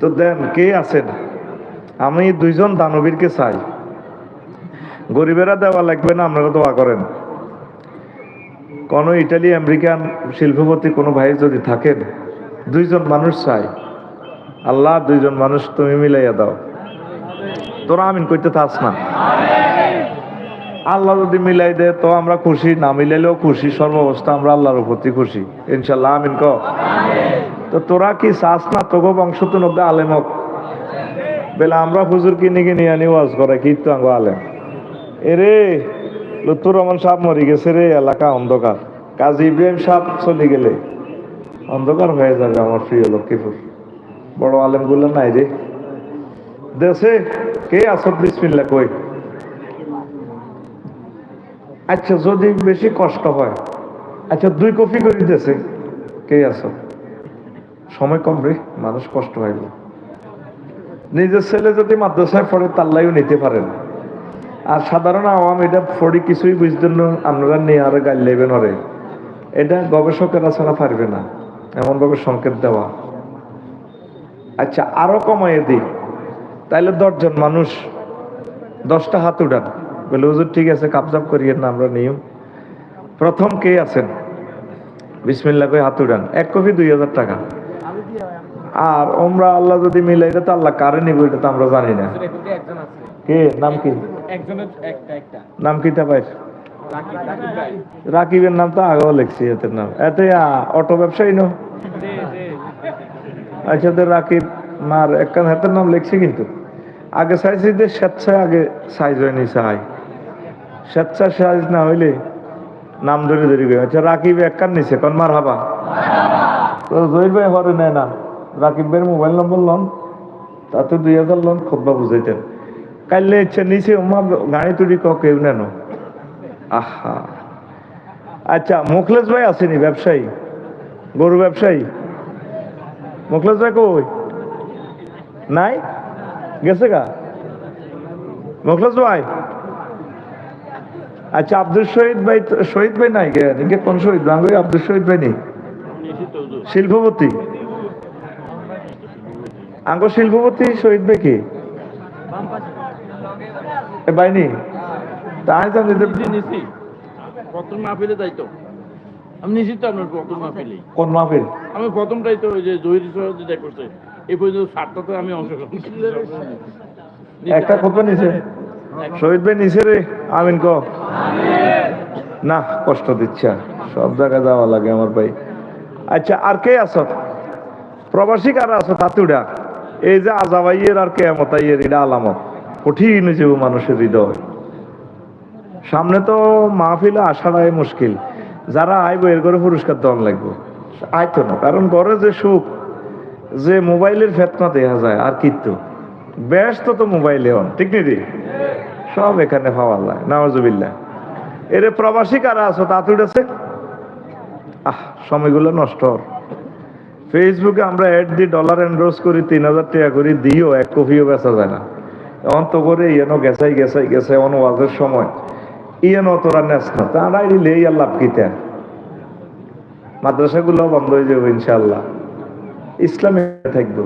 তো দেন, কে আছেন? আমি দুইজন দানবীরকে চাই। গরিবেরা দেওয়া লাগবে না, আপনারা দোয়া করেন। কোনো ইটালি, আমেরিকান শিল্পপতি, কোনো ভাই যদি থাকেন, দুইজন মানুষ চাই। আল্লাহ দুইজন মানুষ তুমি মিলাইয়া দাও। তোরা আমিন করতে থাস না। আল্লাহ যদি মিলাই দে তো আমরা খুশি। না মিলাইলেও খুশি। সর্বাবস্থা আমরা আল্লাহর প্রতি খুশি। ইনশাল্লাহ, আমিন ক তো তোরা কি চাস না তোগো বংশ তো নব্বই আলেমক? বেলা আমরা হুজুর কিনে কিনে আনি, ওয়াজ করে, কি তো আঙ্গ আলেম? এরে লুত্তুর রহমান সাহেব মরে গেছে রে, এলাকা অন্ধকার। কাজী ইব্রাহিম সাহেব চলে গেলে। অন্ধকার হয়ে যাবে আমার প্রিয় লক্ষ্মীপুর। বড় আলেমগুলো নাই রে। দেশে কে আসত বিসমিল্লা কই? আচ্ছা যদি বেশি কষ্ট হয় আচ্ছা দুই কপি করে দেশে কে আছো? সময় কম রে, মানুষ কষ্ট হইল নিজের ছেলে যদি মাদ্রাসায় পড়ে, তাল্লাইও নিতে পারেন আর সাধারণ আওয়াম এটা পড়ি কিছুই বুঝতেন না, আপনারা নিয়ে আর গাল লেবেন ওরে। এটা গবেষকেরা ছাড়া পারবে না এমনভাবে সংকেত দেওয়া। আচ্ছা আরও কমাইয়ে দিই। তাইলে দশজন মানুষ, দশটা হাত উঠান। বলে, হুজুর, ঠিক আছে, কাপজাপ করিয়ে না, আমরা নিয়ম। প্রথম কে আছেন? বিসমিল্লা করে হাত উঠান। এক কপি দুই হাজার টাকা। আর ওমরা আল্লাহ যদি মিলে এটা তো আল্লাহ কারে নিব এটা তো আমরা জানি না। কে? নাম কি? নাম কি তা ভাই? রাকিবের নাম তো আগেও লিখছি এদের নাম। এতে অটো ব্যবসায়ী নো? আচ্ছা তো রাকিব মার একখান হাতের নাম লিখছি কিন্তু। আগে চাইছি যে স্বেচ্ছায় আগে সাইজ হয়নি চাই স্বেচ্ছা সাইজ না হইলে নাম ধরে ধরে আচ্ছা রাকিব একখান নিছে কোন মার হাবা। তো জহির ভাই হরে নেয় না। রাকিব ভাইয়ের মোবাইল নম্বর লন, তাতে দুই হাজার লন খোদ্া বুঝাইতেন। কাইলে ইচ্ছে নিচে উমা, গাড়ি তুড়ি কেউ নেন। আহা। আচ্ছা মুখলেশ ভাই আসেনি ব্যবসায়ী? গরু ব্যবসায়ী? মুখলেশ ভাই কই? নাই? গেছে গা? মুখলেশ ভাই? আচ্ছা আব্দুল শহীদ ভাই শহীদ ভাই নাই গে কোন শহীদ? আব্দুল শহীদ ভাই নেই শিল্পপতি? আঙ্গ শিল্পপতি শহীদ ভাই কি এ বাইনি তাই নিছি, নিছি। প্রথম মাহফিলে তো আমি তো আপনার প্রথম মাহফিলে। কোন মাহফিল? আমি প্রথমটাই তো ওই যে জহির ঈশ্বর যেটা করছে এই পর্যন্ত আমি অংশগ্রহণ একটা নিছে। শহীদ ভাই নিছে রে। আমিন ক। না কষ্ট দিচ্ছে সব জায়গায় যাওয়া লাগে আমার ভাই। আচ্ছা আর কে আছো? প্রবাসী কারা আছো? তাতুডা। এই যে আজাবাইয়ের আর কেমতাইয়ের এটা আলামত, কঠিন যে মানুষের হৃদয়। সামনে তো মাহফিলে আসাটাই মুশকিল। যারা আইব, এর করে পুরস্কার দেওয়ান লাগবে। আইতো না, কারণ ঘরে যে সুখ, যে মোবাইলের ফেতনা দেখা যায়, আর কিত্তু ব্যস্ত তো মোবাইলে হন, ঠিক নেই সব এখানে পাওয়া যায় নামাজুবিল্লাহ এরে প্রবাসী কারা আছো? তা তুড়েছে আহ, সময়গুলো নষ্ট। ফেসবুকে আমরা অ্যাড দিই ডলার এন্ড্রোজ করি, তিন হাজার টাকা করি দিও এক কপিও বেচা যায় না। এমন তো করে ইয়েনো গেছাই গেছাই গেছে এমন ওয়াজের সময়। ইয়েনো তোরা নেস না, তারাই দিলে এই লাভ কিতে মাদ্রাসাগুলো বন্ধ হয়ে যাবে ইনশাল্লাহ ইসলামে থাকব।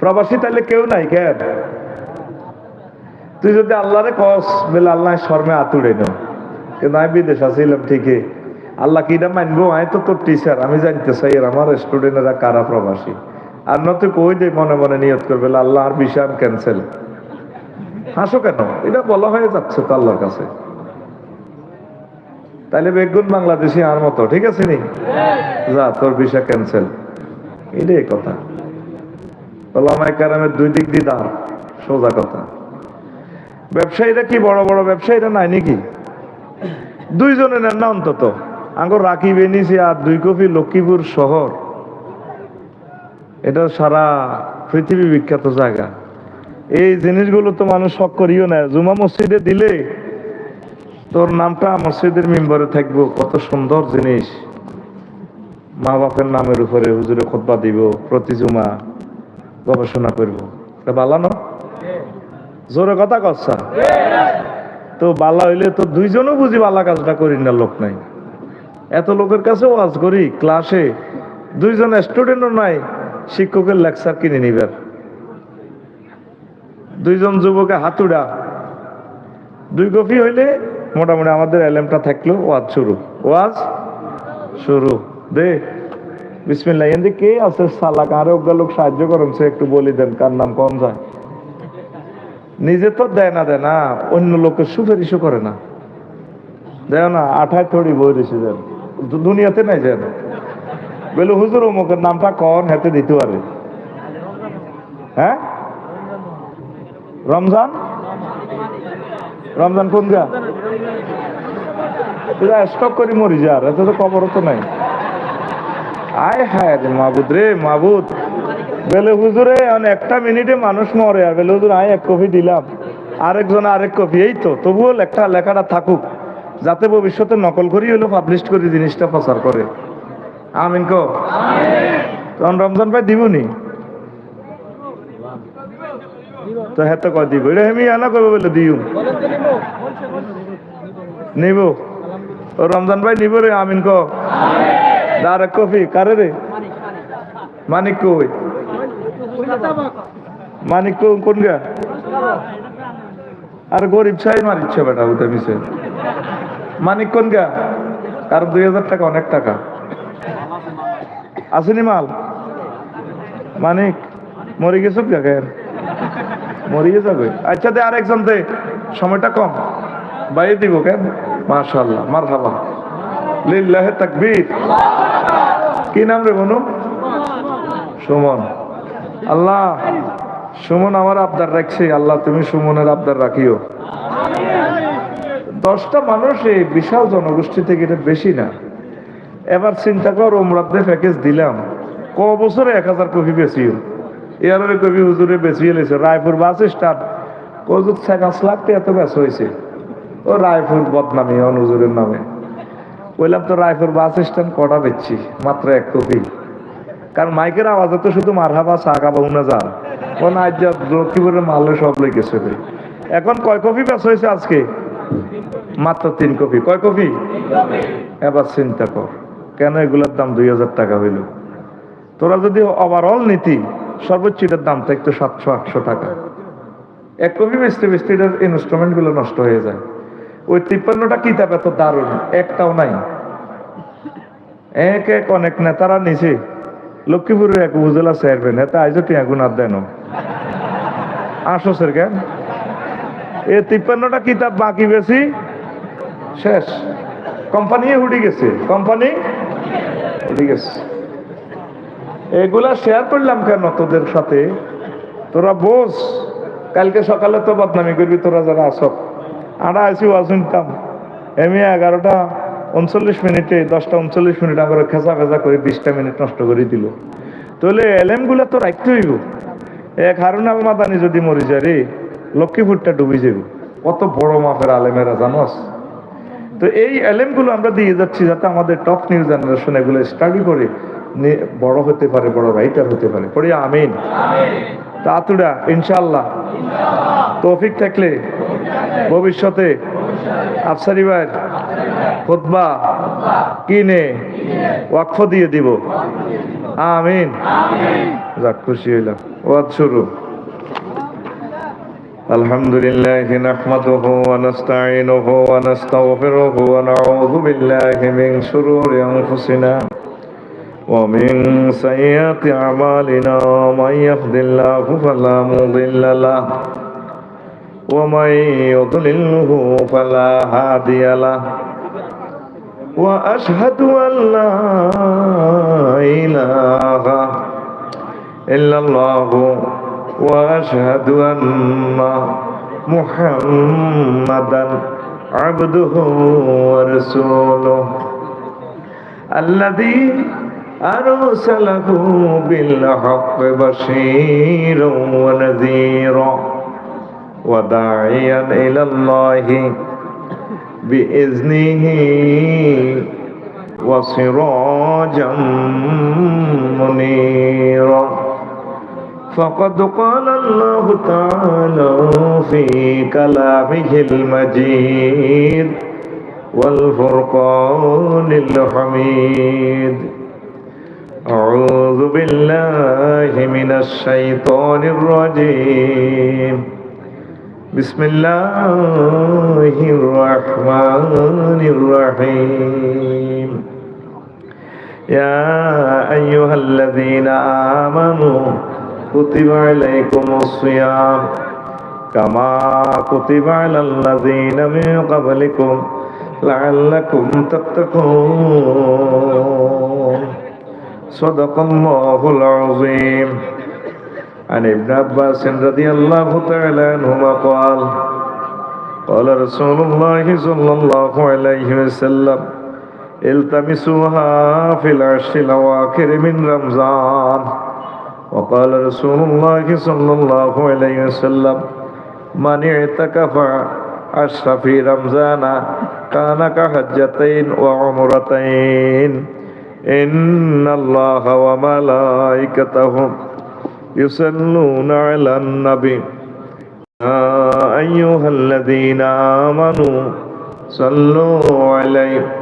প্রবাসী তাহলে কেউ নাই কেন তুই যদি আল্লাহরে কস, বলে আল্লাহ শর্মে আতুড়ে নো কিন্তু আমি বিদেশ আছিলাম ঠিকই। আল্লাহ কিনা মানবো আমি তো তোর টিচার আমি জানতে চাই আর আমার স্টুডেন্টরা কারা প্রবাসী। আর না তুই কই দে মনে মনে নিয়ত করবে আল্লাহ, আর বিষয় ক্যান্সেল হাসো কেন? এটা বলা হয়ে যাচ্ছে তো আল্লাহর কাছে। তাহলে বেগুন বাংলাদেশি আর মতো, ঠিক আছে নি? যা, তোর ভিসা ক্যান্সেল এটাই কথা। ওলামাই কারামের দুই দিক দিয়ে দাঁড়, সোজা কথা। ব্যবসায়ীরা কি বড় বড় ব্যবসায়ীরা নাই নাকি? দুইজনে নেন না অন্তত। আঙ্গর রাখি বেনিছি আর দুই কপি লক্ষ্মীপুর শহর। এটা সারা পৃথিবী বিখ্যাত জায়গা। এই জিনিসগুলো তো মানুষ শখ করিও না। জুমা মসজিদে দিলে তোর নামটা মসজিদের মেম্বারে থাকব। কত সুন্দর জিনিস। মা বাপের নামের উপরে হুজুরে খোদবা দিব, প্রতি জুমা গবেষণা করব। এটা বালানো জোরে কথা কচ্ছা তো বালা হইলে তো দুইজনও বুঝি বালা কাজটা করি না, লোক নাই। এত লোকের কাছে ওয়াজ করি ক্লাসে দুইজন স্টুডেন্টও নাই, শিক্ষকের লেকচার কিনে নিবেন দুইজন যুবকে হাতুড়া দুই কপি হইলে মোটামুটি আমাদের অ্যালেমটা থাকল ওয়াজ শুরু। ওয়াজ শুরু। দে, বিসমিল্লাহ, এন্দি কে আছে? সালা কারে ওগা লোক সাহায্য করেন, সে একটু বলি দেন, কার নাম কম যায়। নিজে তো দেয় না দেয় না, অন্য লোকের সুপারিশও করে না। দেয় না, আঠায় থড়ি বই রেসে দেন। দুনিয়াতে নাই যেন বলে, হুজুর, অমুকের নামটা কন? হাতে দিতে পারে। হ্যাঁ? রমজান? রমজান কোন গা? স্টক করি, মরি যার এত তো কবর তো নাই। আয় হায় রে মাবুদ রে, মাবুদ। বেলে, হুজুরে একটা মিনিটে মানুষ মরে। আর বেলে, হুজুর, আয় এক কপি দিলাম। আরেকজন আরেক কপি, এই তো, তবুও লেখা লেখাটা থাকুক। যাতে ভবিষ্যতে নকল করি হলো পাবলিশ করি জিনিসটা প্রচার করে। আমিন কো? তখন রমজান ভাই দিবনি তো হ্যাঁ তো কয় দিব? এটা হেমি আনা করব বলে দিও। নিব। ও রমজান ভাই নিব রে আমিন ক? আর কফি কারে রে? মানিক কই? মানিক কো কোন গা? আর গরিব চাই মারিচ্ছে বেটা উঠে মিশে মানিক কোন গা? কারণ দুই হাজার টাকা, অনেক টাকা। আসেনি মাল? মানিক, মরে গেছ দেখেন মরিয়ে যাবে আচ্ছা দে আরেকজন দে, সময়টা কম। বাইরে দিব কেন? মাশাল্লাহ মার হাবা লিল্লাহ তাকবীর। কি নাম রে বনু? সুমন। আল্লাহ, সুমন আমার আবদার রাখছে। আল্লাহ, তুমি সুমনের আবদার রাখিও। দশটা মানুষ এই বিশাল জনগোষ্ঠী থেকে এটা বেশি না। এবার চিন্তা কর ওমরাতে প্যাকেজ দিলাম। ক বছরে এক হাজার কপি বেশিও এয়ারের কপি হুজুরে বেশি এলেছে রায়পুর বাস স্টার্ট পাঁচ লাখ টাকা এত বেশ হয়েছে। ও রায়পুর বদনামি, অন হুজুরের নামে। বললাম তো রায়পুর বাস স্ট্যান্ড কটা বেচছি? মাত্র এক কপি। কারণ মাইকের আওয়াজে তো শুধু মারহাবা সাকা বাউনা যান। ও না লক্ষ্মীপুরের মালে সব লেগেছে এখন কয় কপি বেশ হয়েছে আজকে? মাত্র তিন কপি। কয় কপি? এবার চিন্তা কর, কেন এগুলোর দাম দুই হাজার টাকা হইল? তোরা যদি ওভারঅল নীতি, সর্বোচ্চ এটার দাম থাকতো সাতশো, আটশো টাকা। এক কপি বেচতে বেচতে এটার ইনস্ট্রুমেন্টগুলো নষ্ট হয়ে যায়। ওই তিপ্পান্নটা কিতাব এত দারুণ, একটাও নাই। এক এক অনেক নেতারা নিছে। লক্ষ্মীপুরের এক উপজেলা চেয়ারম্যান এতে আইজও টিয়া গুণার দেন। আসসের কেন? এ তিপ্পান্নটা কিতাব বাকি বেশি। শেষ। কোম্পানি উঠে গেছে। কোম্পানি উঠে গেছে। এগুলা শেয়ার করলাম কেন তোদের সাথে? তোরা বোস কালকে সকালে তো বদনামি করবি, তোরা যারা আসক আমরা আইসি ওয়াজ শুনতাম। এমনি এগারোটা উনচল্লিশ মিনিটে, দশটা উনচল্লিশ মিনিট আমরা খেঁচা ফেঁচা করে বিশটা মিনিট নষ্ট করে দিল। তাহলে এলএমগুলা তো রাখতে হইব। এক হারুন আল মাদানি যদি মরি যায় রে লক্ষ্মীপুরটা ডুবে যাব কত বড় মাপের আলেমেরা জানোস তো এই এলএমগুলো আমরা দিয়ে যাচ্ছি যাতে আমাদের টপ নিউ জেনারেশন এগুলো স্টাডি করে বড় হতে পারে, বড় রাইটার হতে পারে। পড়ি আমিন। তাতুড়া ইনশাল্লাহ তৌফিক থাকলে ভবিষ্যতে আফসারি ভাইয়ের খুতবা কিনে ওয়াকফ দিয়ে দিব। আমিন। যাক, খুশি হইলাম। ওয়াজ শুরু। الحمد لله نحمده ونستعينه ونستغفره ونعوذ بالله من شرور أنفسنا ومن سيئات أعمالنا من يهد الله فلا مضل له ومن يضلله فلا هادي له وأشهد أن لا إله إلا الله وأشهد أن محمدا عبده ورسوله الذي أرسله بالحق بشيرا ونذيرا وداعيا إلى الله بإذنه وسراجا منيرا فقد قال الله تعالى في كلامه المجيد والفرقان الحميد. أعوذ بالله من الشيطان الرجيم. بسم الله الرحمن الرحيم. يا أيها الذين آمنوا كتب عليكم الصيام كما كتب على الذين من قبلكم لعلكم تتقون صدق الله العظيم عن ابن عباس رضي الله تعالى عنهما قال قال رسول الله صلى الله عليه وسلم التمسوها في العشر الأواخر من رمضان وقال رسول الله صلى الله عليه وسلم من اعتكف عشر في رمضان كان كحجتين وعمرتين. إن الله وملائكته يصلون على النبي. يا أيها الذين آمنوا صلوا عليه.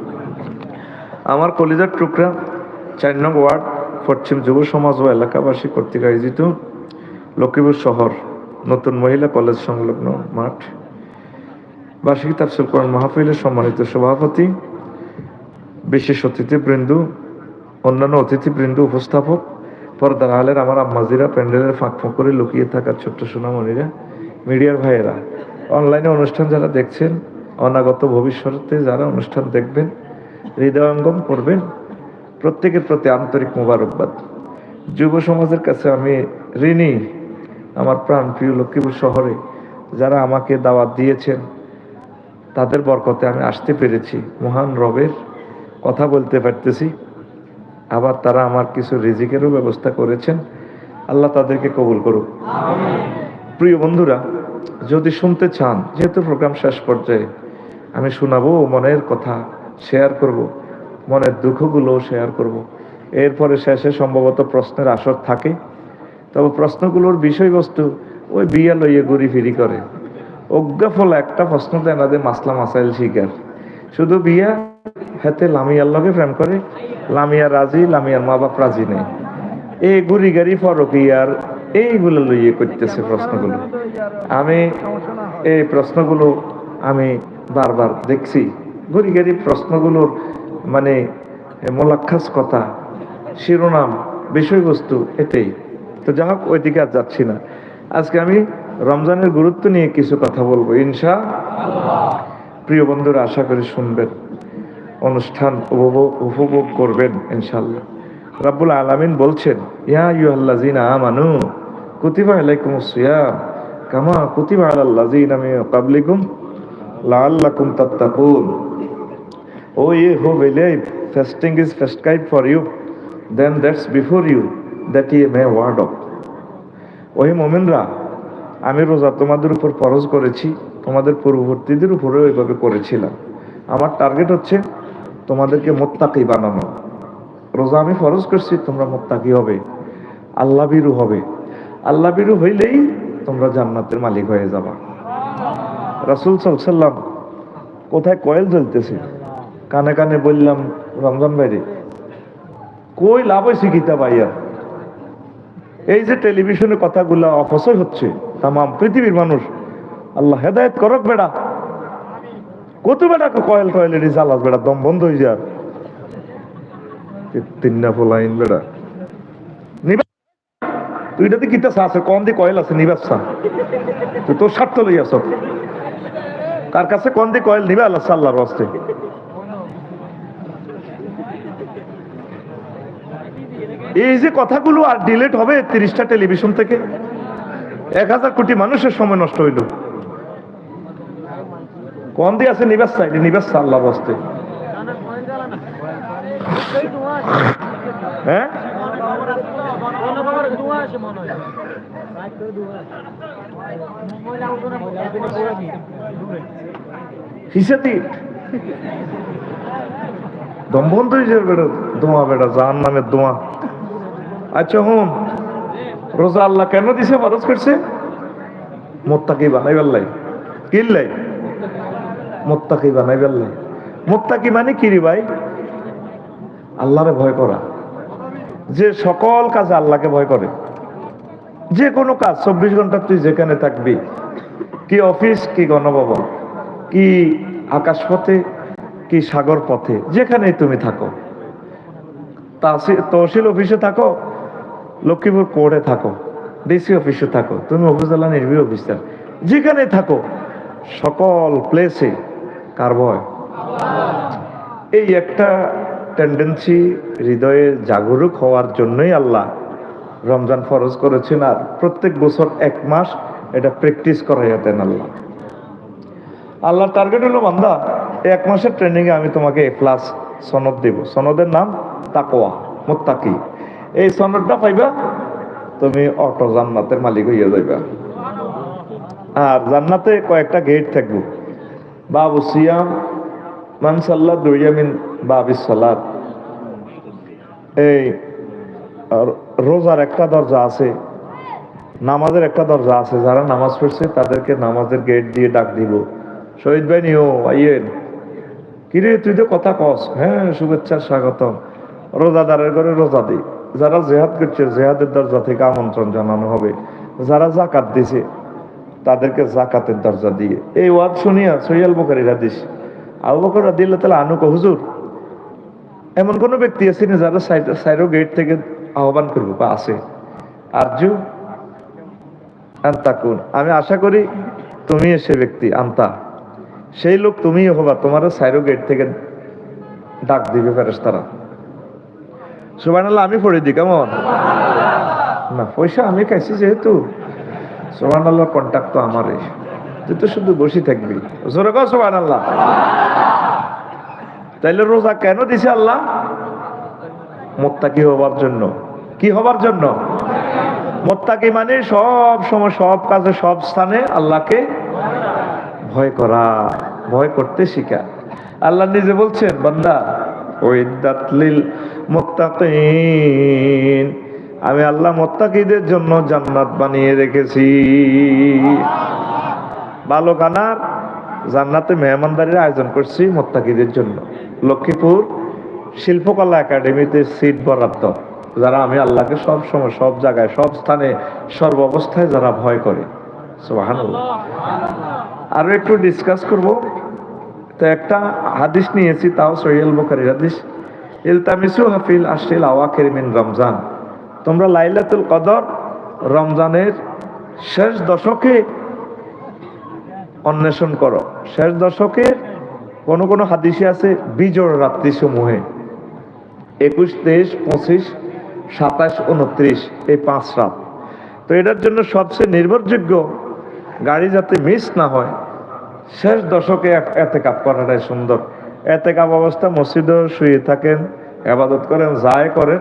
আমার কলিজার টুকরা চার নং ওয়ার্ড, পশ্চিম যুব সমাজ ও এলাকাবাসী কর্তৃক আয়োজিত লক্ষ্মীপুর শহর নতুন মহিলা কলেজ সংলগ্ন মাঠ। বার্ষিক তাফসিল কোরআন মাহফিলের সম্মানিত সভাপতি, বিশেষ অতিথিবৃন্দ, অন্যান্য অতিথিবৃন্দ, উপস্থাপক, পর্দার আলের আমার আম্মাজিরা প্যান্ডেলের ফাঁক ফাঁক করে লুকিয়ে থাকা ছোট্ট সোনামণিরা, মিডিয়ার ভাইয়েরা। অনলাইনে অনুষ্ঠান যারা দেখছেন, অনাগত ভবিষ্যতে যারা অনুষ্ঠান দেখবেন হৃদয়ঙ্গম করবেন। প্রত্যেকের প্রতি আন্তরিক মোবারকবাদ। যুব সমাজের কাছে আমি ঋণী। আমার প্রাণ প্রিয় লক্ষ্মীপুর শহরে যারা আমাকে দাওয়াত দিয়েছেন তাদের বরকতে আমি আসতে পেরেছি। মহান রবের কথা বলতে পারতেছি। আবার তারা আমার কিছু রিজিকেরও ব্যবস্থা করেছেন। আল্লাহ তাদেরকে কবুল করুক। প্রিয় বন্ধুরা যদি শুনতে চান যেহেতু প্রোগ্রাম শেষ পর্যায়ে আমি শোনাবো মনের কথা। শেয়ার করব, মনের দুঃখগুলো শেয়ার করব। এরপরে শেষে সম্ভবত প্রশ্নের আসর থাকে। তবে প্রশ্নগুলোর বিষয়বস্তু ওই বিয়া লইয়ে ঘুরি ফিরি করে। অজ্ঞাফল একটা প্রশ্ন দেয় না যে মাসলা মাসাইল শিকার। শুধু বিয়া, হাতে লামিয়ার লগে প্রেম করে, লামিয়া রাজি, লামিয়ার মা বাপ রাজি নেই। এই গুড়ি গাড়ি ফরক ইয়ার, এইগুলো লইয়ে করতেছে প্রশ্নগুলো। আমি এই প্রশ্নগুলো আমি বারবার দেখছি। গাড়ি প্রশ্নগুলোর মানে মোলাক্ষাস কথা শিরোনাম, বিষয়বস্তু এটাই। তো যাই হোক, ওইদিকে আর যাচ্ছি না। আজকে আমি রমজানের গুরুত্ব নিয়ে কিছু কথা বলব, ইনশা প্রিয় বন্ধুরা, আশা করি শুনবেন, অনুষ্ঠান উপভোগ উপভোগ করবেন ইনশাল্লাহ রাব্বুল আলামিন বলছেন, ইয়া ইউহাল্লাযিনা আমানু, কুতিবা আলাইকুমুস সিয়াম, কামা কুতিবা আলাল্লাযিনা মিন ক্বাবলিকুম লাআল্লাকুম তাত্তাকুন। ও ye who believe fasting is prescribed for you. Then that's before you that ye may ward of ওই মোমেনরা আমি রোজা তোমাদের উপর ফরজ করেছি তোমাদের পূর্ববর্তীদের উপরে ওইভাবে করেছিলাম আমার টার্গেট হচ্ছে তোমাদেরকে মোত্তাকি বানানো রোজা আমি ফরজ করছি তোমরা মোত্তাকি হবে আল্লাহ বিরু হবে আল্লাহ বিরু হইলেই তোমরা জান্নাতের মালিক হয়ে যাবা রাসুল সাল্লাম কোথায় কয়েল জ্বলতেছে কানে কানে বললাম, রমজান বাইরে কই লাভ হয়েছে গীতা ভাইয়া? এই যে টেলিভিশনে কথাগুলা অপচয় হচ্ছে তাম পৃথিবীর মানুষ, আল্লাহ হেদায়ত করক বেড়া। কত বেড়া কয়েল টয়েল এটি জ্বালাস বেড়া, দম বন্ধ হয়ে যা তিন্না ফোলাইন বেড়া। তুই এটাতে কিতা আছে কম কয়েল আছে নিবাসা তুই তোর স্বার্থ লই আস কার কাছে কোন দিয়ে কয়েল নিবে, আল্লাহ সাল্লাহর হস্তে এই যে কথাগুলো আর ডিলেট হবে তিরিশটা টেলিভিশন থেকে। এক হাজার কোটি মানুষের সময় নষ্ট হইল। কোন দিয়ে আছে নিবাস সাইডে নিবাস আল্লাহ হস্তে। হ্যাঁ? হিসেবে দম হয়ে যাবে বেটা দোয়া বেটা জাহান নামের দোয়া। আচ্ছা হুন রোজা আল্লাহ কেন দিছে? ফরজ করছে? মোত্তাকি বানাই বেল্লাই কিল্লাই মোত্তাকি বানাই বেল্লাই মোত্তাকি মানে কি রে ভাই? আল্লাহরে ভয় করা। যে সকল কাজে আল্লাহকে ভয় করে। যে কোনো কাজ, চব্বিশ ঘণ্টা তুই যেখানে থাকবি, কি অফিস, কি গণভবন, কি আকাশ পথে কি সাগর পথে যেখানেই তুমি থাকো। তহসিল অফিসে থাকো লক্ষ্মীপুর কোর্টে থাকো ডিসি অফিসে থাকো, তুমি উপজেলা নির্বাহী অফিসার যেখানে থাকো, সকল প্লেসে কার ভয় এই একটা টেন্ডেন্সি হৃদয়ে জাগরুক হওয়ার জন্যই আল্লাহ রমজান ফরজ করেছেন, আর প্রত্যেক বছর এক মাস এটা প্র্যাকটিস করাইয়া দেন আল্লাহ। আল্লাহর টার্গেট হলো বান্দা, এক মাসের ট্রেনিংয়ে আমি তোমাকে এ প্লাস সনদ দেব। সনদের নাম তাকোয়া মোত্তাকি। এই সনদটা পাইবা, তুমি অটো জান্নাতের মালিক হইয়া যাইবা। আর জান্নাতে কয়েকটা গেট থাকব। বাবু সিয়াম মানসাল্লাহ দুইয়ামিন বাবিস সালাত। এই রোজার একটা দরজা আছে, নামাজের একটা দরজা আছে। যারা নামাজ পড়ছে, তাদেরকে নামাজের গেট দিয়ে ডাক দিব। শহীদ ভাই, নিও, আইয়েন। কিরে, তুই তো কথা কস। হ্যাঁ শুভেচ্ছা, স্বাগতম। রোজাদারের ঘরে রোজা দিই। যারা জেহাদ করছে, জেহাদের দরজা থেকে আমন্ত্রণ জানানো হবে। যারা জাকাত দিছে, তাদেরকে জাকাতের দরজা দিয়ে। এই ওয়াদ শুনিয়া সৈয়াল বকারি হাদিস, আবু বকর রাদিল্লাহ তালা আনুক হুজুর, এমন কোন ব্যক্তি আছে না যারা সাইরো গেট থেকে আহ্বান করব, বা আছে? আরজু আন্তাকুন। আমি আশা করি তুমি সে ব্যক্তি, আন্তা। সেই লোক তুমিই হবা, তোমারও সাইরো গেট থেকে ডাক দিবে ফেরেস্তারা সুবান আমি পড়ে দিই কেমন? না, পয়সা আমি খাইছি যেহেতু। সোহান আল্লাহ কন্ট্যাক্ট তো আমারই। তুই তো শুধু বসে থাকবি। জোরে আল্লাহ তাইলে রোজা কেন দিছে আল্লাহ? মোত্তাকি হবার জন্য। কি হবার জন্য? মোত্তাকি মানে সব সময়, সব কাজে, সব স্থানে আল্লাহকে ভয় করা, ভয় করতে শিখা। আল্লাহ নিজে বলছেন, বান্দা, ওই দাতলিল মোত্তাকিন। আমি আল্লাহ মোত্তাকিদের জন্য জান্নাত বানিয়ে রেখেছি। ভালো খানার জান্নাতে মেহমানদারির আয়োজন করছি মোত্তাকিদের জন্য। লক্ষ্মীপুর শিল্পকলা একাডেমিতে সিট বরাদ্দ। যারা আমি আল্লাহকে সব সময়, সব জায়গায়, সব স্থানে, সর্ব অবস্থায় যারা ভয় করে। আরও একটু ডিসকাস করব। তো একটা হাদিস নিয়েছি, তাও সহিয়াল হাদিস। ইলতামিসু হাফিল আশিল আওয়াখির মিন রমজান। তোমরা লাইলাতুল কদর রমজানের শেষ দশকে অন্বেষণ করো। শেষ দশকে কোন কোন হাদিসে আছে বিজোড় রাত্রি সমূহে একুশ, তেইশ, পঁচিশ, সাতাশ, উনত্রিশ, এই পাঁচ রাত। তো এটার জন্য সবচেয়ে নির্ভরযোগ্য গাড়ি যাতে মিস না হয়, শেষ দশকে এতে কাপ করাটাই সুন্দর। এতে কাপ অবস্থা মসজিদও শুয়ে থাকেন আবাদত করেন যায় করেন।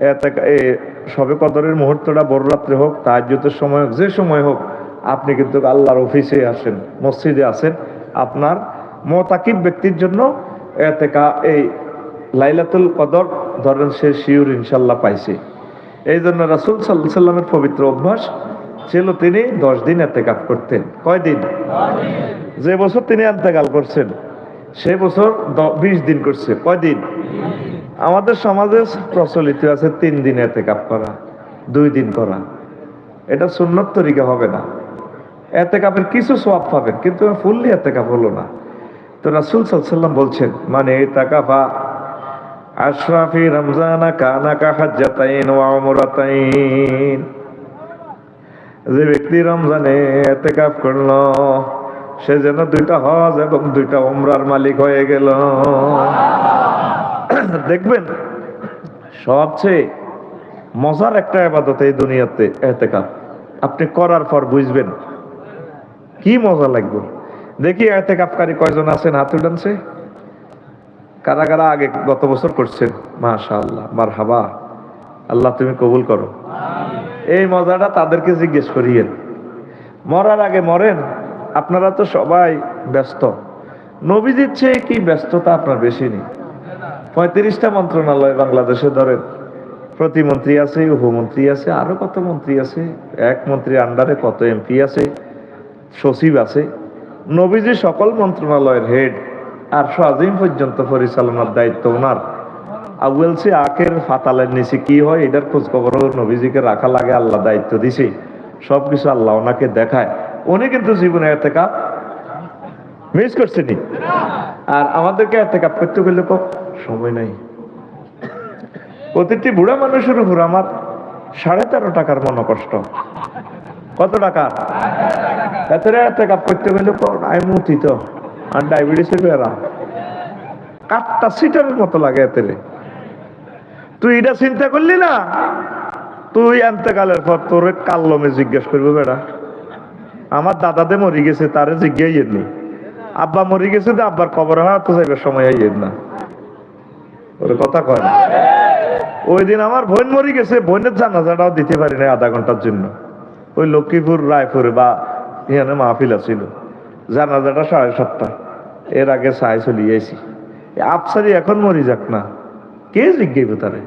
এতে কা- এ সবে কদরের মুহূর্তটা বড় রাত্রে হোক তাহাজ্জুদের সময় হোক যে সময় হোক আপনি কিন্তু আল্লাহর অফিসে আসেন মসজিদে আসেন। আপনার মতাকিব ব্যক্তির জন্য এতে কা- এই লাইলাতুল কদর ধরেন সে শিউর ইনশাল্লাহ পাইছে। এই জন্য রাসুল সাল্লাহ সাল্লামের পবিত্র অভ্যাস ছিল তিনি দশ দিন এতেকাপ করতেন। কয়দিন? যে বছর তিনি এতেকাল করছেন। সে বছর বিশ দিন করছে। কয়দিন আমাদের সমাজে প্রচলিত আছে তিন দিন এতেকাপ করা, দুই দিন করা। এটা সুন্নত তরিকা হবে না। এতেকাপের কিছু সোয়াব পাবেন, কিন্তু ফুললি এতেকাপ হলো না। তো রাসুল সাল্লাম বলছেন মানে এই টাকা বা আশরাফি রমজানা কানা কাহাজ্জাতাইন ওয়া উমরাতাইন। যে ব্যক্তি রমজানে এতে কাপ করল সে যেন দুইটা হজ এবং দুইটা উমরার মালিক হয়ে গেল। দেখবেন, সবচেয়ে মজার একটা আবাদত এই দুনিয়াতে এতেকাফ আপনি করার পর বুঝবেন কি মজা লাগবে। দেখি এতেকাফকারী কয়জন আছেন, হাত উঠানছে? কারা কারা আগে গত বছর করছেন? মাশা আল্লাহ মার হাবা আল্লাহ তুমি কবুল করো। এই মজাটা তাদেরকে জিজ্ঞেস করিয়েন। মরার আগে মরেন? আপনারা তো সবাই ব্যস্ত। নবীজির চেয়ে কি ব্যস্ততা আপনার বেশি নেই? পঁয়ত্রিশটা মন্ত্রণালয় বাংলাদেশে ধরেন। প্রতিমন্ত্রী আছে, উপমন্ত্রী আছে, আরও কত মন্ত্রী আছে? এক মন্ত্রীর আন্ডারে কত এমপি আছে? সচিব আছে। নবীজি সকল মন্ত্রণালয়ের হেড আর আজিম পর্যন্ত পরিচালনার দায়িত্ব ওনার। আউয়েলসে আখের ফাতালের নিচে কি হয়? এটার খোঁজ খবর নবীজিকে রাখা লাগে, আল্লাহ দায়িত্ব দিছে। সবকিছু আল্লাহ ওনাকে দেখায়। উনি কিন্তু জীবনে এতে কাপ মিস করছেনি আর আমাদেরকে এতে কাপ করতে গেলে তো সময় নাই। প্রতিটি বুড়া মানুষের উপর আমার সাড়ে তেরো টাকার মনোকষ্ট। কত টাকা? এতরে এতে কাপ করতে গেলে আমি মুতি তো আর ডায়াবেটিসের বেড়া। কাঠটা সিটারের মতো লাগে এতেরে। তুই এটা চিন্তা করলি না? তুই এতেকালের পর তোর কাল্লমে জিজ্ঞেস করব বেড়া? আমার দাদাতে মরি গেছে, তারে জিজ্ঞাই নি। আব্বা মরি গেছে তো আব্বার কবর হয় তো যাইবার সময় আইয়েন না। ওর কথা কয় না। ওই দিন আমার বোন মরি গেছে, বোনের জানাজাটাও দিতে পারি না আধা ঘণ্টার জন্য। ওই লক্ষ্মীপুর, রায়পুরে বা এখানে মাহফিল আছিল। জানাজাটা সাড়ে সাতটা এর আগে সাই চলিয়ে আইছি আফসারি এখন মরি যাক না। কে জিজ্ঞাইব তারে?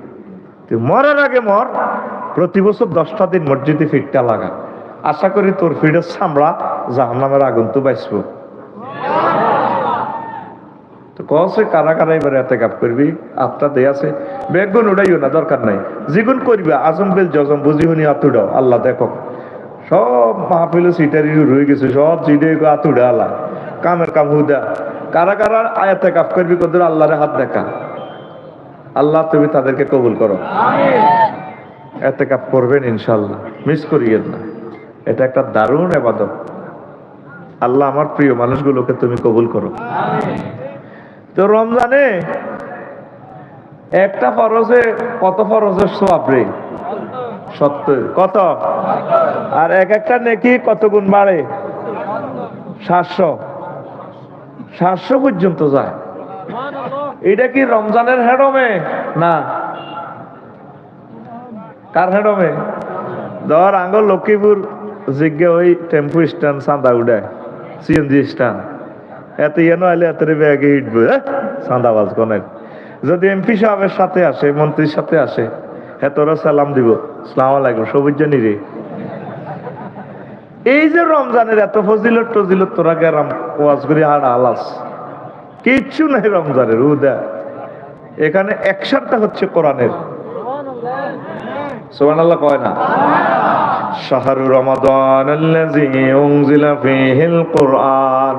তুই মরার আগে মর। প্রতি বছর দশটা দিন মসজিদে ফিটটা লাগা। আশা করি তোর ফিডের সামড়া জাহান্নামের আগুন তো বাঁচব। তো কারা কারা এবার এতে কাপ করবি আত্মা দে আছে। বেগুন উড়াইও না দরকার নাই। যেগুন করবি আজম বেল জজম বুঝি হুনি আতুডাও আল্লাহ দেখো সব মাহফিলে সিটারি রয়ে গেছে সব সিটে আতুডা আল্লাহ কামের কাম হুদা। কারা কারা আয়াতে কাপ করবি কদর আল্লাহরে হাত দেখা। আল্লাহ তুমি তাদেরকে কবুল করো। এতে কাপ করবেন ইনশাল্লাহ। মিস করিয়েন না। এটা একটা দারুণ এবাদত আল্লাহ আমার প্রিয় মানুষগুলোকে তুমি কবুল করো। তো রমজানে একটা ফরজে কত ফরজের সোয়াব রে? সত্তর। কত? আর এক একটা নেকি কত গুণ বাড়ে? সাতশো। সাতশো পর্যন্ত যায়। এটা কি রমজানের হেডমে? না। কার হেডমে? ধর আঙ্গল লক্ষ্মীপুর। জিজ্ঞে ওই টেম্পু স্ট্যান্ড চাঁদা উড়ায় সিএনজি স্ট্যান্ড। এত ইয়েনো আইলে এত ব্যাগে হিটবে চাঁদাবাজ কনের যদি এমপি সাহেবের সাথে আসে, মন্ত্রীর সাথে আসে হ্যাঁ সালাম দিব। সালাম আলাইকুম, সবুজ রে। এই যে রমজানের এত ফজিলত টজিলত, তোরা গেরাম ওয়াজ করি আর আলাস? কিচ্ছু নাই রমজানের উদা এখানে একশনটা হচ্ছে কোরআনের। আল্লাহ কয় না? শাহরু রমাদান আল্লাযী উনজিলা ফীহিল কুরআন,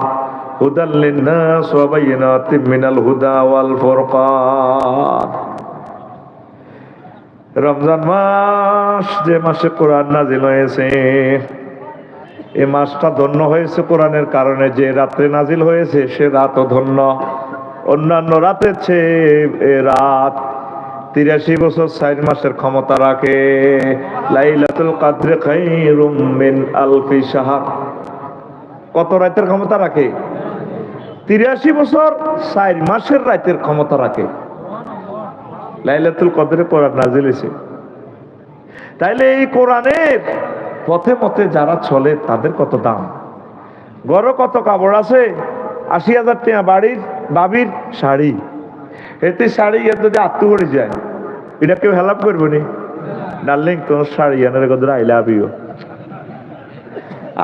হুদাল লিন-নাস ওয়া বায়িনাতিন মিনাল হুদা রমজান মাস যে মাসে কোরআন নাজিল হয়েছে এই মাসটা ধন্য হয়েছে কোরআনের কারণে যে রাত্রে নাজিল হয়েছে সে রাতও ধন্য। অন্যান্য রাতের চেয়ে এ রাত তিরাশি বছর চার মাসের ক্ষমতা রাখে। লাইলাতুল কাদরে খাইরুম মিন আলফি শাহর। কত রাতের ক্ষমতা রাখে? তিরাশি বছর চার মাসের রাতের ক্ষমতা রাখে। লাইলাতুল কদরে কোরআন নাজিল হয়েছে। তাইলে এই কোরআনের পথে পথে যারা চলে, তাদের কত দাম? গড় কত কাপড় আছে? আশি হাজার টাকা বাড়ির, বাবির শাড়ি। এতে শাড়ি যদি আত্ম পড়ে যায় এটা কেউ হেল্প করব নি? ডার্লিং তোমার শাড়ি এনে কত আই লাভ ইউ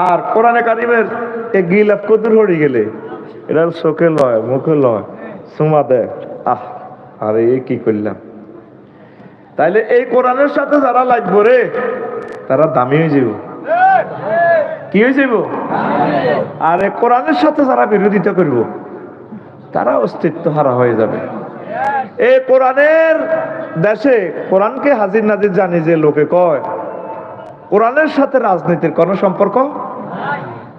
আর কোরআনে কারিমের এ গিলাপ কদুর হয়ে গেলে, এটা চোখে লয়, মুখে লয় সুমা দেয়। আহ, আরে, এ কি করলাম? তাইলে এই কোরআনের সাথে যারা লাগবো রে, তারা দামি হয়ে যাব কি হয়ে যাব আর, কোরআনের সাথে যারা বিরোধিতা করব, তারা অস্তিত্ব হারা হয়ে যাবে। এই কোরআনের দেশে কোরআনকে হাজির নাজির জানি যে লোকে কয়, কোরআনের সাথে রাজনীতির কোনো সম্পর্ক?